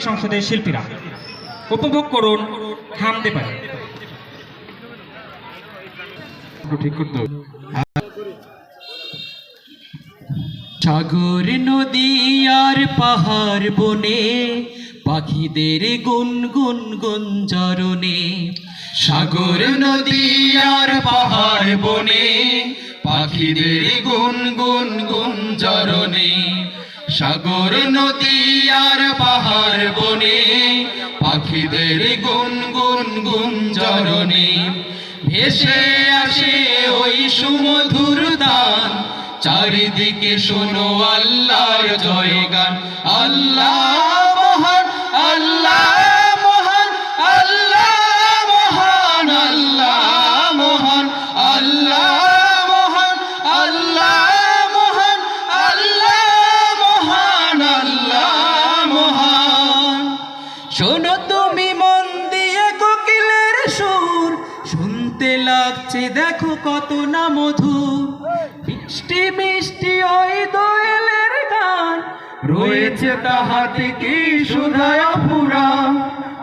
সংসদের শিল্পীরা। উপভোগ করুন থামতে পারে। সাগর নদী আর পাহাড় বনে, পাখিদের গুন গুন গুঞ্জরণে সাগর নদী আর পাহাড় বনে, পাখিদের গুন গুন জরনে সাগর নদী আর পাহাড় বনে, পাখিদের গুন গুন জরনে ভেসে আসে ওই সুমধুর দান, চারিদিকে শোনো আল্লাহর জয়গান, আল্লাহ শোনো তুমি মন দিয়ে কোকিলের সুর। শুনতে লাগছে, দেখো কত না মধু মিষ্টি মিষ্টি ওই দোয়েলের গান। রয়েছে তাহাতে কি সুধায় পুরা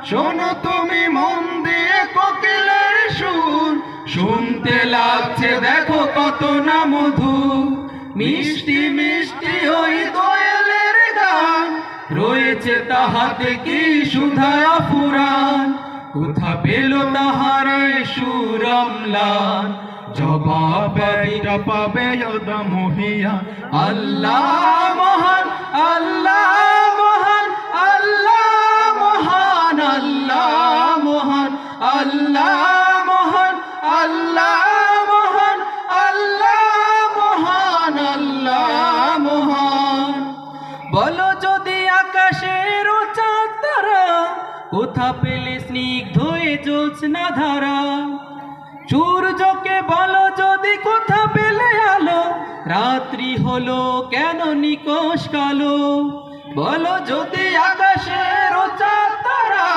শোনো তুমি মন দিয়ে কোকিলের সুর। শুনতে লাগছে, দেখো কত না মধু মিষ্টি মিষ্টি ওই দোয়েলের গান রয়েছে তাহাতে কি সুধায় পুরাণ কোথা পেল তাহারে সুরমলান? জবাব একটা পাবে যদা মহিয়া। আল্লাহ মহান আল্লাহ মহান আল্লাহ মহান আল্লাহ মহান, আল্লাহ কোথা পেলে স্নিগ্ধ এ জ্যোৎস্না ধারা। সূর্যকে বলো যদি কোথা পেলে আলো, রাত্রি হলো কেন নিকোষ কালো? বলো যদি আকাশের তারা,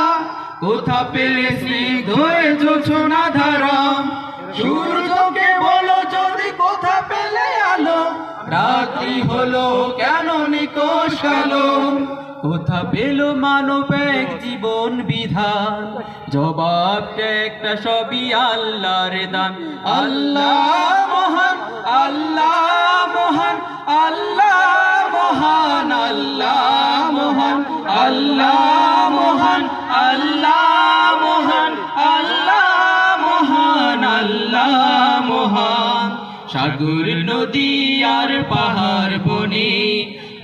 কোথা পেলে স্নিগ্ধ হয়ে যোছনা ধারা। সূর্যকে বলো যদি কোথা পেলে আলো, রাত্রি হলো কেন নিকোষ কালো? কোথা পেল মানব এক জীবন বিধান? জবাবটা একটা সবই আল্লাহর দান। আল্লাহ মহান আল্লাহ মহান আল্লাহ মহান আল্লাহ মহান আল্লাহ মহান আল্লাহ মহান আল্লাহ মহান আল্লাহ মহান। সাগর, নদী আর পাহাড় বনে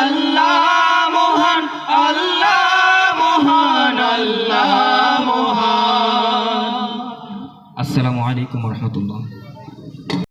আল্লাহ মহান আল্লাহ মহান আল্লাহ মহান। আসসালামু আলাইকুম রহমতুল্লাহ।